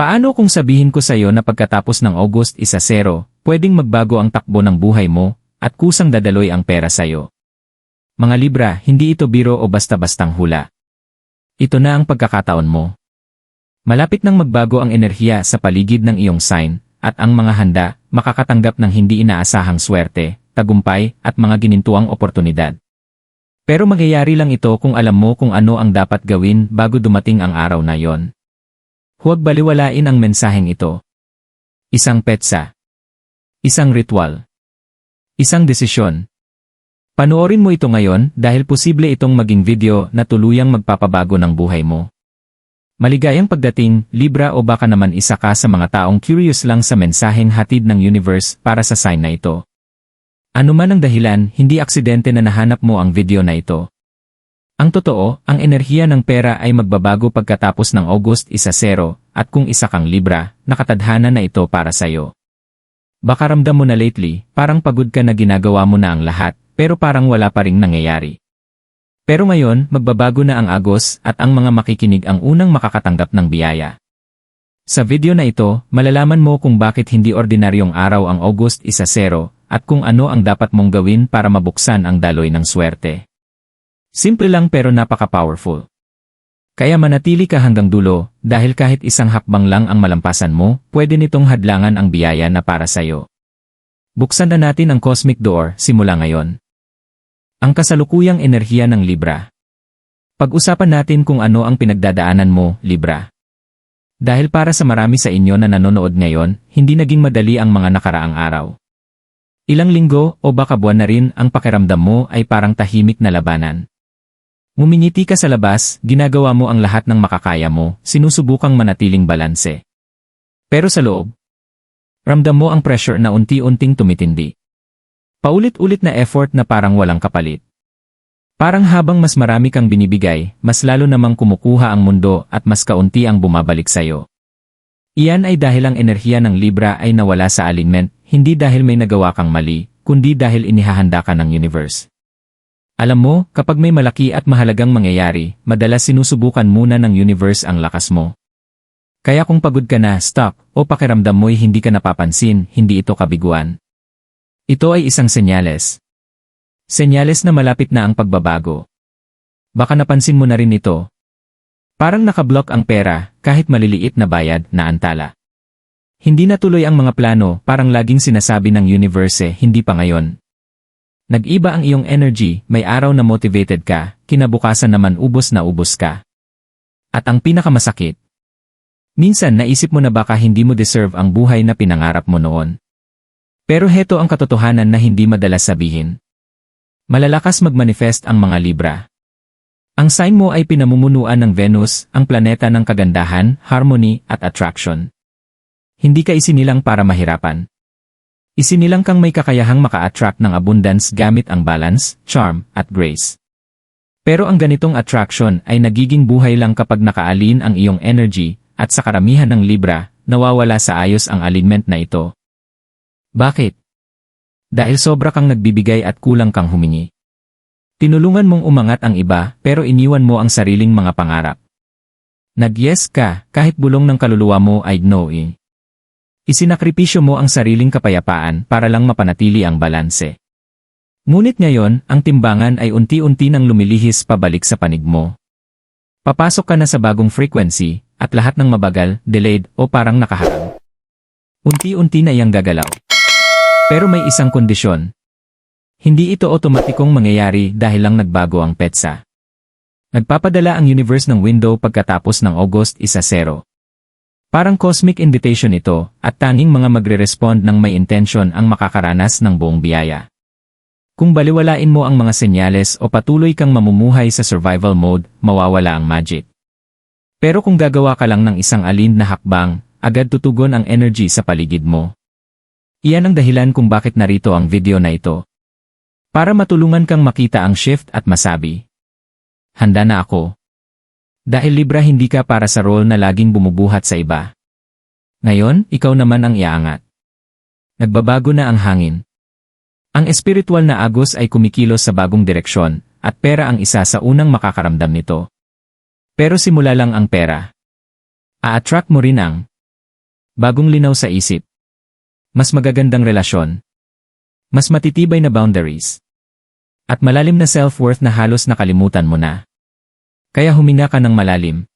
Paano kung sabihin ko sa iyo na pagkatapos ng August isa zero, pwedeng magbago ang takbo ng buhay mo, at kusang dadaloy ang pera sa iyo? Mga Libra, hindi ito biro o basta-bastang hula. Ito na ang pagkakataon mo. Malapit nang magbago ang enerhiya sa paligid ng iyong sign, at ang mga handa, makakatanggap ng hindi inaasahang swerte, tagumpay, at mga ginintuang oportunidad. Pero magyayari lang ito kung alam mo kung ano ang dapat gawin bago dumating ang araw na yon. Huwag baliwalain ang mensaheng ito. Isang petsa. Isang ritual. Isang desisyon. Panoorin mo ito ngayon dahil posible itong maging video na tuluyang magpapabago ng buhay mo. Maligayang pagdating, Libra o baka naman isa ka sa mga taong curious lang sa mensaheng hatid ng universe para sa sign na ito. Ano man ang dahilan, hindi aksidente na nahanap mo ang video na ito. Ang totoo, ang enerhiya ng pera ay magbabago pagkatapos ng August isa zero, at kung isa kang Libra, nakatadhana na ito para sa'yo. Baka ramdam mo na lately, parang pagod ka na ginagawa mo na ang lahat, pero parang wala pa ring nangyayari. Pero ngayon, magbabago na ang Agos at ang mga makikinig ang unang makakatanggap ng biyaya. Sa video na ito, malalaman mo kung bakit hindi ordinaryong araw ang August isa zero, at kung ano ang dapat mong gawin para mabuksan ang daloy ng swerte. Simple lang pero napaka-powerful. Kaya manatili ka hanggang dulo, dahil kahit isang hakbang lang ang malampasan mo, pwede nitong hadlangan ang biyaya na para sa'yo. Buksan na natin ang cosmic door simula ngayon. Ang kasalukuyang enerhiya ng Libra. Pag-usapan natin kung ano ang pinagdadaanan mo, Libra. Dahil para sa marami sa inyo na nanonood ngayon, hindi naging madali ang mga nakaraang araw. Ilang linggo o baka buwan na rin ang pakiramdam mo ay parang tahimik na labanan. Mumingiti ka sa labas, ginagawa mo ang lahat ng makakaya mo, sinusubukang manatiling balanse. Pero sa loob, ramdam mo ang pressure na unti-unting tumitindi. Paulit-ulit na effort na parang walang kapalit. Parang habang mas marami kang binibigay, mas lalo namang kumukuha ang mundo at mas kaunti ang bumabalik sa'yo. Iyan ay dahil ang enerhiya ng Libra ay nawala sa alignment hindi dahil may nagawa kang mali, kundi dahil inihahanda ka ng universe. Alam mo, kapag may malaki at mahalagang mangyayari, madalas sinusubukan muna ng universe ang lakas mo. Kaya kung pagod ka na, stop, o pakiramdam mo'y hindi ka napapansin, hindi ito kabiguan. Ito ay isang senyales. Senyales na malapit na ang pagbabago. Baka napansin mo na rin ito. Parang nakablock ang pera, kahit maliliit na bayad na antala. Hindi natuloy ang mga plano, parang laging sinasabi ng universe, hindi pa ngayon. Nag-iba ang iyong energy, may araw na motivated ka, kinabukasan naman ubos na ubos ka. At ang pinakamasakit, minsan naisip mo na baka hindi mo deserve ang buhay na pinangarap mo noon. Pero heto ang katotohanan na hindi madalas sabihin. Malalakas magmanifest ang mga Libra. Ang sign mo ay pinamumunuan ng Venus, ang planeta ng kagandahan, harmony, at attraction. Hindi ka isinilang para mahirapan. Isinilang kang may kakayahang maka-attract ng abundance gamit ang balance, charm, at grace. Pero ang ganitong attraction ay nagiging buhay lang kapag nakaalin ang iyong energy, at sa karamihan ng Libra, nawawala sa ayos ang alignment na ito. Bakit? Dahil sobra kang nagbibigay at kulang kang humingi. Tinulungan mong umangat ang iba pero iniwan mo ang sariling mga pangarap. Nag-yes ka kahit bulong ng kaluluwa mo ay no eh. Isinakripisyo mo ang sariling kapayapaan para lang mapanatili ang balanse. Ngunit ngayon, ang timbangan ay unti-unti nang lumilihis pabalik sa panig mo. Papasok ka na sa bagong frequency, at lahat ng mabagal, delayed, o parang nakaharang. Unti-unti na iyang gagalaw. Pero may isang kondisyon. Hindi ito otomatikong mangyayari dahil lang nagbago ang petsa. Nagpapadala ang universe ng window pagkatapos ng August isa zero. Parang cosmic invitation ito, at tanging mga magre-respond ng may intention ang makakaranas ng buong biyaya. Kung baliwalain mo ang mga senyales o patuloy kang mamumuhay sa survival mode, mawawala ang magic. Pero kung gagawa ka lang ng isang alin na hakbang, agad tutugon ang energy sa paligid mo. Iyan ang dahilan kung bakit narito ang video na ito. Para matulungan kang makita ang shift at masabi, Handa na ako. Dahil Libra hindi ka para sa role na laging bumubuhat sa iba. Ngayon, ikaw naman ang iaangat. Nagbabago na ang hangin. Ang espiritual na agos ay kumikilos sa bagong direksyon, at pera ang isa sa unang makakaramdam nito. Pero simula lang ang pera. A-attract mo rin ang Bagong linaw sa isip. Mas magagandang relasyon. Mas matitibay na boundaries. At malalim na self-worth na halos nakalimutan mo na. Kaya huminga ka ng malalim.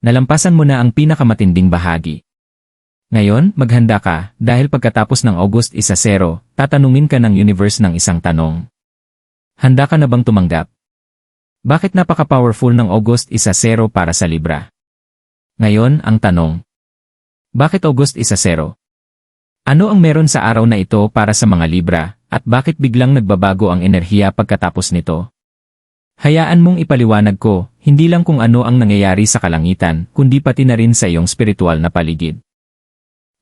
Nalampasan mo na ang pinakamatinding bahagi. Ngayon, maghanda ka, dahil pagkatapos ng August 1-0, tatanungin ka ng universe ng isang tanong. Handa ka na bang tumanggap? Bakit napaka-powerful ng August 1-0 para sa Libra? Ngayon, ang tanong. Bakit August 1-0? Ano ang meron sa araw na ito para sa mga Libra, at bakit biglang nagbabago ang enerhiya pagkatapos nito? Hayaan mong ipaliwanag ko, hindi lang kung ano ang nangyayari sa kalangitan, kundi pati na rin sa iyong spiritual na paligid.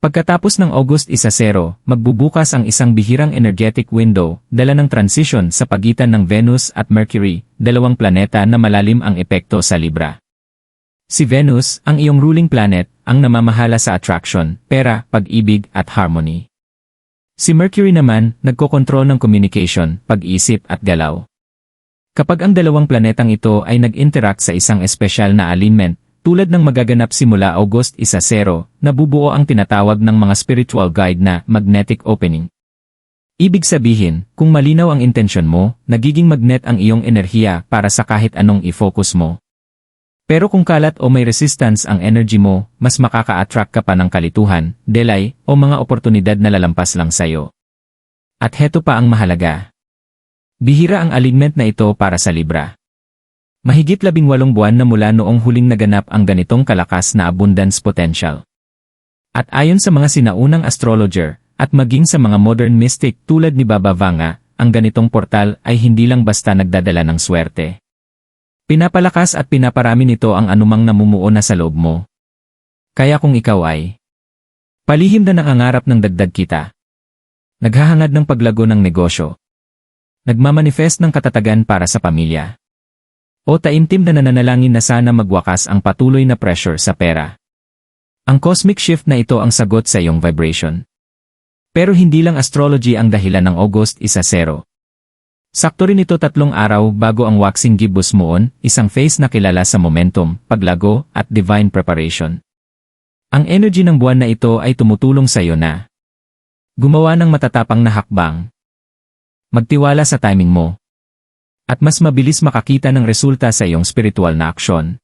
Pagkatapos ng August 1-0, magbubukas ang isang bihirang energetic window, dala ng transition sa pagitan ng Venus at Mercury, dalawang planeta na malalim ang epekto sa Libra. Si Venus, ang iyong ruling planet, ang namamahala sa attraction, pera, pag-ibig at harmony. Si Mercury naman, nagkokontrol ng communication, pag-isip at galaw. Kapag ang dalawang planetang ito ay nag-interact sa isang espesyal na alignment, tulad ng magaganap simula August 1-0, nabubuo ang tinatawag ng mga spiritual guide na magnetic opening. Ibig sabihin, kung malinaw ang intensyon mo, nagiging magnet ang iyong enerhiya para sa kahit anong i-focus mo. Pero kung kalat o may resistance ang energy mo, mas makaka-attract ka pa ng kalituhan, delay, o mga oportunidad na lalampas lang sayo. At heto pa ang mahalaga. Bihira ang alignment na ito para sa Libra. Mahigit labing walong buwan na mula noong huling naganap ang ganitong kalakas na abundance potential. At ayon sa mga sinaunang astrologer, at maging sa mga modern mystic tulad ni Baba Vanga, ang ganitong portal ay hindi lang basta nagdadala ng swerte. Pinapalakas at pinaparami nito ang anumang namumuo na sa loob mo. Kaya kung ikaw ay palihim na nangangarap ng dagdag kita, naghahangad ng paglago ng negosyo, nagmamanifest ng katatagan para sa pamilya, o taimtim na nananalangin na sana magwakas ang patuloy na pressure sa pera. Ang cosmic shift na ito ang sagot sa iyong vibration. Pero hindi lang astrology ang dahilan ng August 1-0. Sakto rin ito tatlong araw bago ang waxing gibbous moon, isang phase na kilala sa momentum, paglago, at divine preparation. Ang energy ng buwan na ito ay tumutulong sa iyo na gumawa ng matatapang na hakbang. Magtiwala sa timing mo, at mas mabilis makakita ng resulta sa iyong spiritual na aksyon.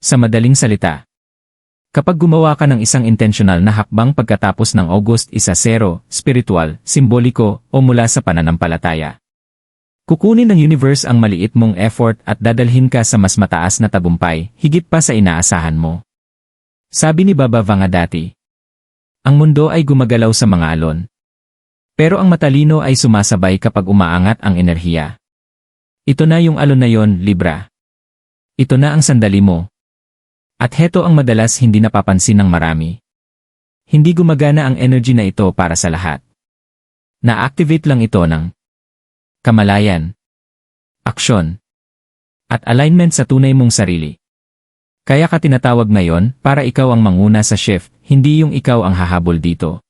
Sa madaling salita, kapag gumawa ka ng isang intentional na hakbang pagkatapos ng August 1-0, spiritual, simboliko, o mula sa pananampalataya, kukunin ng universe ang maliit mong effort at dadalhin ka sa mas mataas na tagumpay, higit pa sa inaasahan mo. Sabi ni Baba Vanga dati, ang mundo ay gumagalaw sa mga alon. Pero ang matalino ay sumasabay kapag umaangat ang enerhiya. Ito na yung alon na yon, Libra. Ito na ang sandali mo. At heto ang madalas hindi napapansin ng marami. Hindi gumagana ang energy na ito para sa lahat. Na-activate lang ito ng kamalayan, aksyon, at alignment sa tunay mong sarili. Kaya ka tinatawag ngayon para ikaw ang manguna sa shift, hindi yung ikaw ang hahabol dito.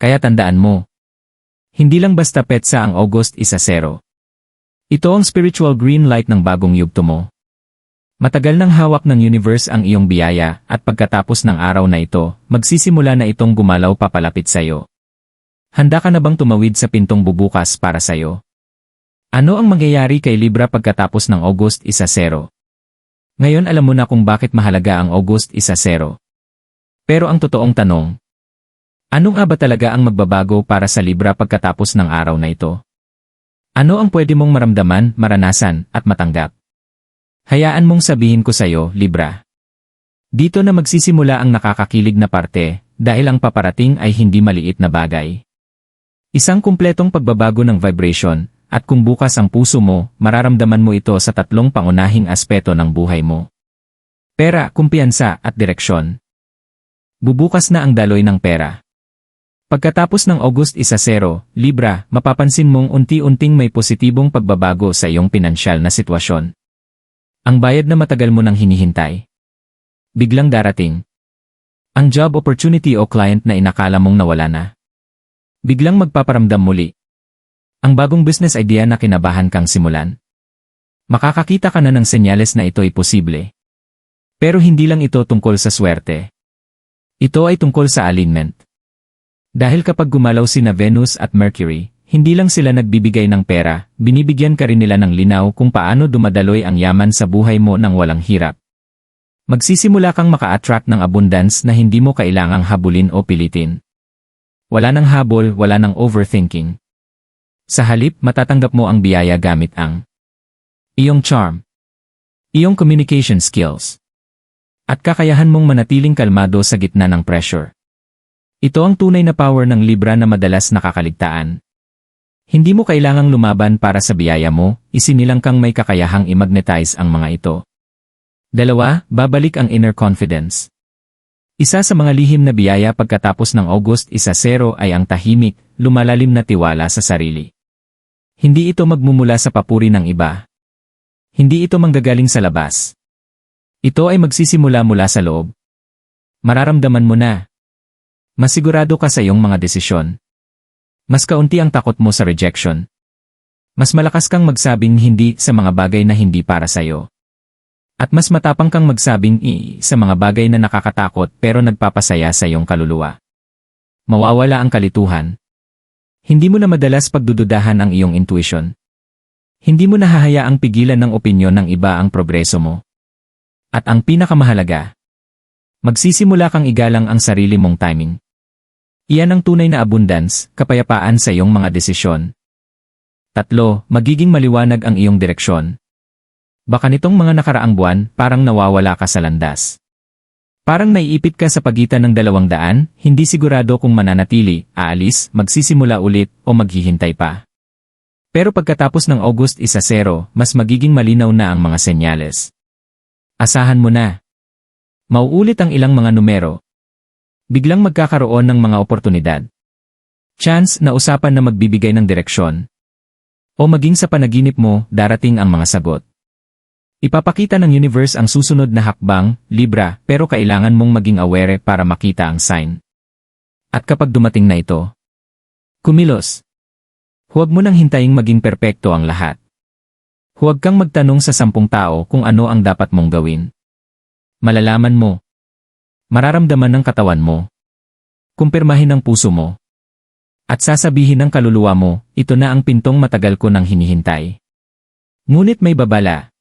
Kaya tandaan mo, hindi lang basta petsa ang August 1-0. Ito ang spiritual green light ng bagong yugto mo. Matagal nang hawak ng universe ang iyong biyaya at pagkatapos ng araw na ito, magsisimula na itong gumalaw papalapit sa iyo. Handa ka na bang tumawid sa pintong bubukas para sa iyo? Ano ang mangyayari kay Libra pagkatapos ng August 1-0? Ngayon alam mo na kung bakit mahalaga ang August 1-0. Pero ang totoong tanong, anong nga ba talaga ang magbabago para sa Libra pagkatapos ng araw na ito? Ano ang pwede mong maramdaman, maranasan, at matanggap? Hayaan mong sabihin ko sa'yo, Libra. Dito na magsisimula ang nakakakilig na parte, dahil ang paparating ay hindi maliit na bagay. Isang kumpletong pagbabago ng vibration, at kung bukas ang puso mo, mararamdaman mo ito sa tatlong pangunahing aspeto ng buhay mo. Pera, kumpiyansa, at direksyon. Bubukas na ang daloy ng pera. Pagkatapos ng August 1-0, Libra, mapapansin mong unti-unting may positibong pagbabago sa iyong pinansyal na sitwasyon. Ang bayad na matagal mo nang hinihintay. Biglang darating. Ang job opportunity o client na inakala mong nawala na. Biglang magpaparamdam muli. Ang bagong business idea na kinabahan kang simulan. Makakakita ka na ng senyales na ito ay posible. Pero hindi lang ito tungkol sa swerte. Ito ay tungkol sa alignment. Dahil kapag gumalaw sina Venus at Mercury, hindi lang sila nagbibigay ng pera, binibigyan ka rin nila ng linaw kung paano dumadaloy ang yaman sa buhay mo nang walang hirap. Magsisimula kang maka-attract ng abundance na hindi mo kailangang habulin o pilitin. Wala nang habol, wala nang overthinking. Sa halip, matatanggap mo ang biyaya gamit ang iyong charm, iyong communication skills, at kakayahan mong manatiling kalmado sa gitna ng pressure. Ito ang tunay na power ng Libra na madalas nakakaligtaan. Hindi mo kailangang lumaban para sa biyaya mo, isinilang kang may kakayahang i-magnetize ang mga ito. Dalawa, babalik ang inner confidence. Isa sa mga lihim na biyaya pagkatapos ng August 1-0 ay ang tahimik, lumalalim na tiwala sa sarili. Hindi ito magmumula sa papuri ng iba. Hindi ito manggagaling sa labas. Ito ay magsisimula mula sa loob. Mararamdaman mo na. Masigurado ka sa iyong mga desisyon. Mas kaunti ang takot mo sa rejection. Mas malakas kang magsabing hindi sa mga bagay na hindi para sa'yo. At mas matapang kang magsabing i sa mga bagay na nakakatakot pero nagpapasaya sa iyong kaluluwa. Mawawala ang kalituhan. Hindi mo na madalas pagdududahan ang iyong intuition. Hindi mo nahahayaang pigilan ng opinyon ng iba ang progreso mo. At ang pinakamahalaga, magsisimula kang igalang ang sarili mong timing. Iyan ang tunay na abundance, kapayapaan sa iyong mga desisyon. Tatlo, magiging maliwanag ang iyong direksyon. Baka nitong mga nakaraang buwan, parang nawawala ka sa landas. Parang naiipit ka sa pagitan ng dalawang daan, hindi sigurado kung mananatili, aalis, magsisimula ulit, o maghihintay pa. Pero pagkatapos ng August 1-0, mas magiging malinaw na ang mga senyales. Asahan mo na. Mauulit ang ilang mga numero. Biglang magkakaroon ng mga oportunidad. Chance na usapan na magbibigay ng direksyon. O maging sa panaginip mo, darating ang mga sagot. Ipapakita ng universe ang susunod na hakbang, Libra, pero kailangan mong maging aware para makita ang sign. At kapag dumating na ito, kumilos. Huwag mo nang hintaying maging perpekto ang lahat. Huwag kang magtanong sa sampung tao kung ano ang dapat mong gawin. Malalaman mo. Mararamdaman ng katawan mo. Kumpirmahin ng puso mo. At sasabihin ng kaluluwa mo, ito na ang pintong matagal ko nang hinihintay. Ngunit may babala,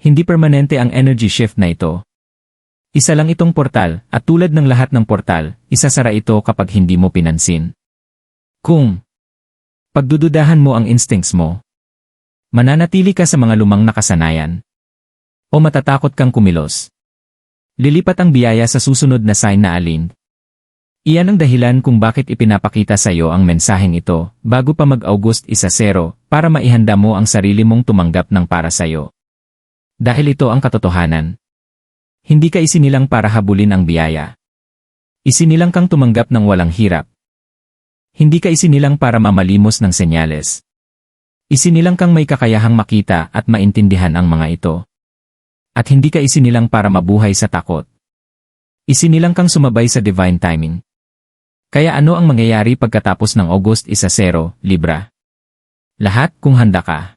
hindi permanente ang energy shift na ito. Isa lang itong portal, at tulad ng lahat ng portal, isasara ito kapag hindi mo pinansin. Kung pagdududahan mo ang instincts mo, mananatili ka sa mga lumang nakasanayan, o matatakot kang kumilos. Lilipat ang biyaya sa susunod na sign na alin. Iyan ang dahilan kung bakit ipinapakita sa iyo ang mensaheng ito bago pa mag-August 1-0 para maihanda mo ang sarili mong tumanggap ng para sa iyo. Dahil ito ang katotohanan. Hindi ka isinilang para habulin ang biyaya. Isinilang kang tumanggap ng walang hirap. Hindi ka isinilang para mamalimos ng senyales. Isinilang kang may kakayahang makita at maintindihan ang mga ito. At hindi ka isinilang para mabuhay sa takot. Isinilang kang sumabay sa divine timing. Kaya ano ang mangyayari pagkatapos ng August 1-0, Libra? Lahat kung handa ka.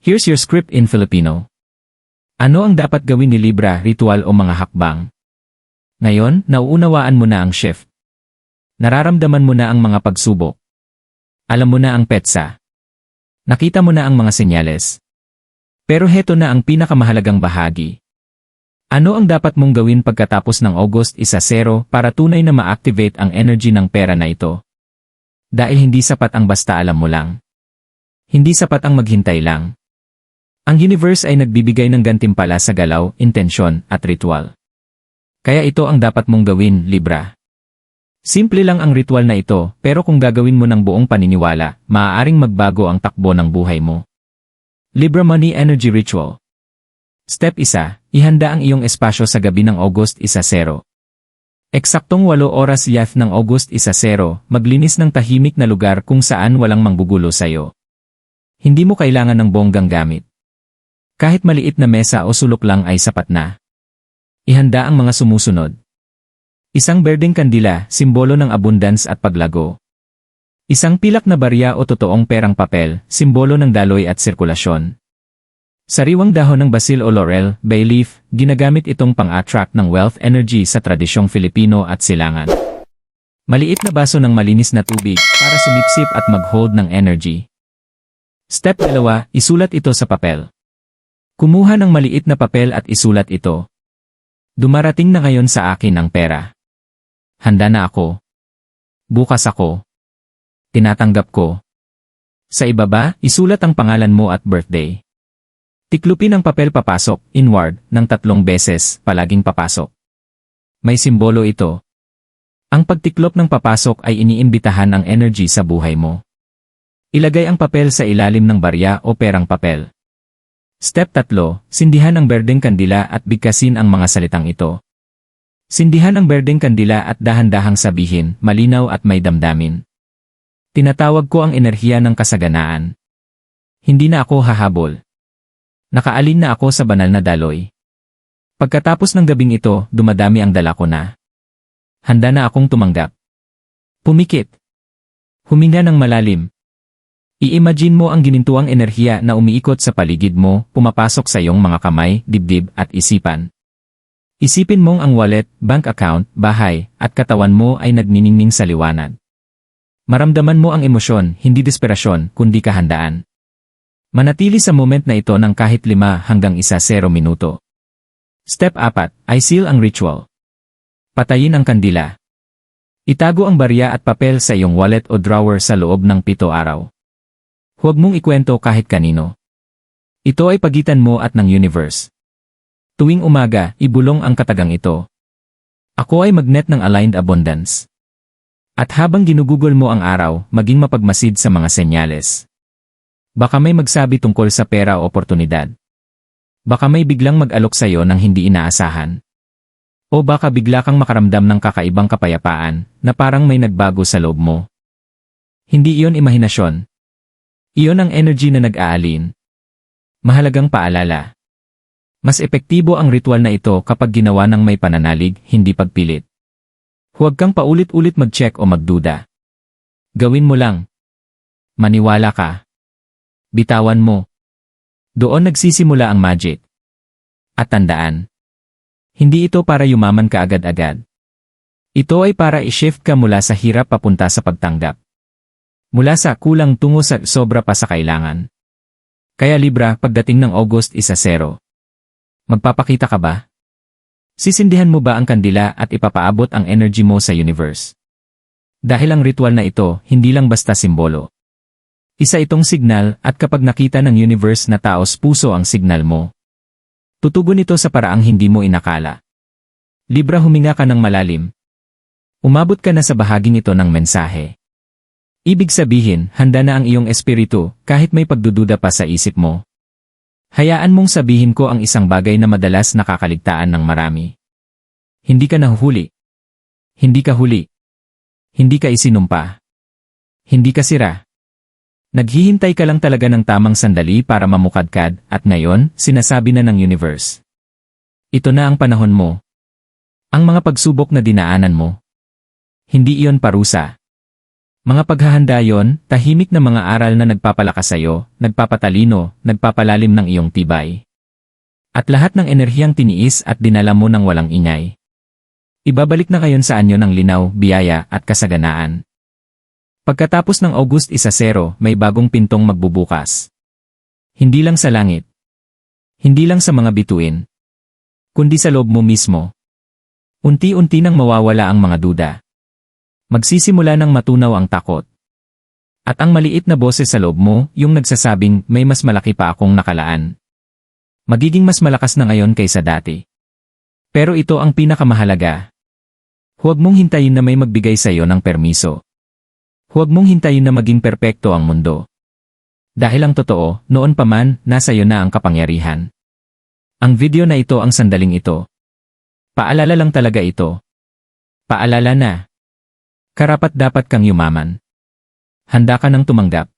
Here's your script in Filipino. Ano ang dapat gawin ni Libra, ritual o mga hakbang? Ngayon, nauunawaan mo na ang shift. Nararamdaman mo na ang mga pagsubok. Alam mo na ang petsa. Nakita mo na ang mga senyales. Pero heto na ang pinakamahalagang bahagi. Ano ang dapat mong gawin pagkatapos ng August 1-0 para tunay na ma-activate ang energy ng pera na ito? Dahil hindi sapat ang basta alam mo lang. Hindi sapat ang maghintay lang. Ang universe ay nagbibigay ng gantimpala sa galaw, intensyon, at ritual. Kaya ito ang dapat mong gawin, Libra. Simple lang ang ritual na ito, pero kung gagawin mo ng buong paniniwala, maaaring magbago ang takbo ng buhay mo. Libra Money Energy Ritual Step 1. Ihanda ang iyong espasyo sa gabi ng August 1-0. Eksaktong 8 oras yath ng August 1-0, maglinis ng tahimik na lugar kung saan walang manggugulo sa'yo. Hindi mo kailangan ng bonggang gamit. Kahit maliit na mesa o sulok lang ay sapat na. Ihanda ang mga sumusunod. Isang berdeng kandila, simbolo ng abundance at paglago. Isang pilak na barya o totoong perang papel, simbolo ng daloy at sirkulasyon. Sariwang dahon ng basil o laurel, bay leaf, ginagamit itong pang-attract ng wealth energy sa tradisyong Filipino at silangan. Maliit na baso ng malinis na tubig para sumipsip at mag-hold ng energy. Step 2, isulat ito sa papel. Kumuha ng maliit na papel at isulat ito. Dumarating na ngayon sa akin ang pera. Handa na ako. Bukas ako. Tinatanggap ko. Sa ibaba, isulat ang pangalan mo at birthday. Tiklupin ang papel papasok, inward, ng tatlong beses, palaging papasok. May simbolo ito. Ang pagtiklop ng papasok ay iniimbitahan ang energy sa buhay mo. Ilagay ang papel sa ilalim ng barya o perang papel. Step 3, sindihan ang berdeng kandila at bigkasin ang mga salitang ito. Sindihan ang berdeng kandila at dahan-dahang sabihin, malinaw at may damdamin. Tinatawag ko ang enerhiya ng kasaganaan. Hindi na ako hahabol. Nakaalin na ako sa banal na daloy. Pagkatapos ng gabing ito, dumadami ang dala ko na. Handa na akong tumanggap. Pumikit. Huminga ng malalim. I-imagine mo ang ginintuang enerhiya na umiikot sa paligid mo, pumapasok sa iyong mga kamay, dibdib at isipan. Isipin mong ang wallet, bank account, bahay, at katawan mo ay nagniningning sa liwanag. Maramdaman mo ang emosyon, hindi desperasyon, kundi kahandaan. Manatili sa moment na ito ng kahit 5 hanggang 1-0 minuto. Step 4, I seal ang ritual. Patayin ang kandila. Itago ang barya at papel sa iyong wallet o drawer sa loob ng pito araw. Huwag mong ikwento kahit kanino. Ito ay pagitan mo at ng universe. Tuwing umaga, ibulong ang katagang ito. Ako ay magnet ng aligned abundance. At habang ginugugol mo ang araw, maging mapagmasid sa mga senyales. Baka may magsabi tungkol sa pera o oportunidad. Baka may biglang mag-alok sa iyo ng hindi inaasahan. O baka bigla kang makaramdam ng kakaibang kapayapaan na parang may nagbago sa loob mo. Hindi iyon imahinasyon, iyon ang energy na nag-aalin. Mahalagang paalala. Mas epektibo ang ritual na ito kapag ginawa ng may pananalig, hindi pagpilit. Huwag kang paulit-ulit mag-check o magduda. Gawin mo lang. Maniwala ka. Bitawan mo. Doon nagsisimula ang magic. At tandaan. Hindi ito para yumaman ka agad-agad. Ito ay para i-shift ka mula sa hirap papunta sa pagtanggap. Mula sa kulang tungo sa sobra pa sa kailangan. Kaya Libra, pagdating ng August isa zero. Magpapakita ka ba? Sisindihan mo ba ang kandila at ipapaabot ang energy mo sa universe? Dahil ang ritual na ito, hindi lang basta simbolo. Isa itong signal at kapag nakita ng universe na taos puso ang signal mo. Tutugon ito sa paraang hindi mo inakala. Libra huminga ka ng malalim. Umabot ka na sa bahaging ito ng mensahe. Ibig sabihin, handa na ang iyong espiritu, kahit may pagdududa pa sa isip mo. Hayaan mong sabihin ko ang isang bagay na madalas nakakaligtaan ng marami. Hindi ka nahuhuli. Hindi ka huli. Hindi ka isinumpa. Hindi ka sira. Naghihintay ka lang talaga ng tamang sandali para mamukadkad at ngayon, sinasabi na ng universe. Ito na ang panahon mo. Ang mga pagsubok na dinaanan mo. Hindi iyon parusa. Mga paghahanda yon, tahimik na mga aral na nagpapalakas sa'yo, nagpapatalino, nagpapalalim ng iyong tibay. At lahat ng enerhiyang tiniis at dinala mo ng walang ingay. Ibabalik na kayon sa anyo ng linaw, biyaya at kasaganaan. Pagkatapos ng August 1-0, may bagong pintong magbubukas. Hindi lang sa langit. Hindi lang sa mga bituin. Kundi sa loob mo mismo. Unti-unti nang mawawala ang mga duda. Magsisimula ng matunaw ang takot. At ang maliit na boses sa loob mo, yung nagsasabing may mas malaki pa akong nakalaan. Magiging mas malakas na ngayon kaysa dati. Pero ito ang pinakamahalaga. Huwag mong hintayin na may magbigay sa iyo ng permiso. Huwag mong hintayin na maging perpekto ang mundo. Dahil ang totoo, noon pa man, nasa iyo na ang kapangyarihan. Ang video na ito ang sandaling ito. Paalala lang talaga ito. Paalala na. Karapat dapat kang yumaman. Handa ka nang tumanggap.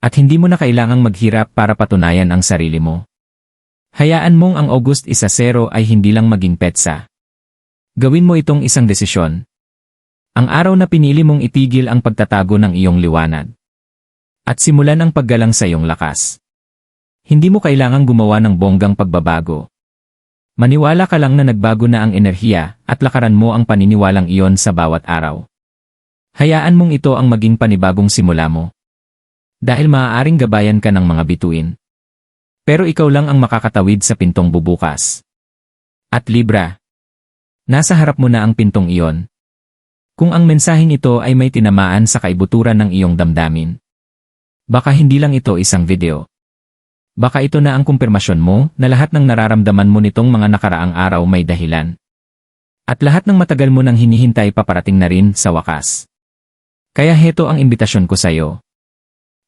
At hindi mo na kailangang maghirap para patunayan ang sarili mo. Hayaan mong ang August 1-0 ay hindi lang maging petsa. Gawin mo itong isang desisyon. Ang araw na pinili mong itigil ang pagtatago ng iyong liwanag. At simulan ang paggalang sa iyong lakas. Hindi mo kailangang gumawa ng bonggang pagbabago. Maniwala ka lang na nagbago na ang enerhiya at lakaran mo ang paniniwalang iyon sa bawat araw. Hayaan mong ito ang maging panibagong simula mo. Dahil maaaring gabayan ka ng mga bituin. Pero ikaw lang ang makakatawid sa pintong bubukas. At Libra, nasa harap mo na ang pintong iyon. Kung ang mensaheng ito ay may tinamaan sa kaibuturan ng iyong damdamin. Baka hindi lang ito isang video. Baka ito na ang kumpirmasyon mo na lahat ng nararamdaman mo nitong mga nakaraang araw may dahilan. At lahat ng matagal mo nang hinihintay paparating na rin sa wakas. Kaya heto ang imbitasyon ko sa'yo.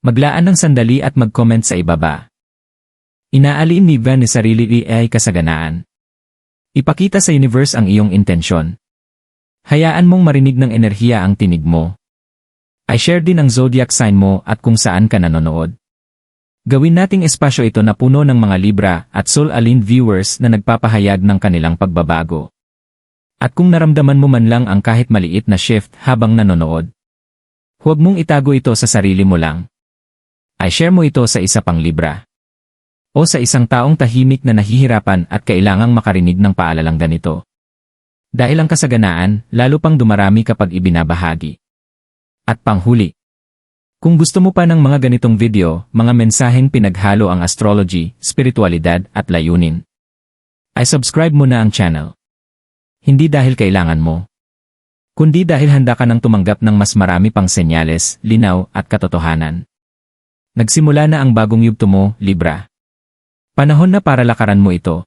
Maglaan ng sandali at mag-comment sa ibaba. Inaaliin ni Van ni sarili ay kasaganaan. Ipakita sa universe ang iyong intensyon. Hayaan mong marinig ng enerhiya ang tinig mo. I share din ang zodiac sign mo at kung saan ka nanonood. Gawin nating espasyo ito na puno ng mga Libra at Soul Align viewers na nagpapahayag ng kanilang pagbabago. At kung naramdaman mo man lang ang kahit maliit na shift habang nanonood, huwag mong itago ito sa sarili mo lang. I share mo ito sa isa pang Libra. O sa isang taong tahimik na nahihirapan at kailangang makarinig ng paalalang ganito. Dahil ang kasaganaan, lalo pang dumarami kapag ibinabahagi. At panghuli, kung gusto mo pa ng mga ganitong video, mga mensaheng pinaghalo ang astrology, spiritualidad at layunin, ay subscribe mo na ang channel. Hindi dahil kailangan mo, kundi dahil handa ka nang tumanggap ng mas marami pang senyales, linaw at katotohanan. Nagsimula na ang bagong yugto mo, Libra. Panahon na para lakaran mo ito.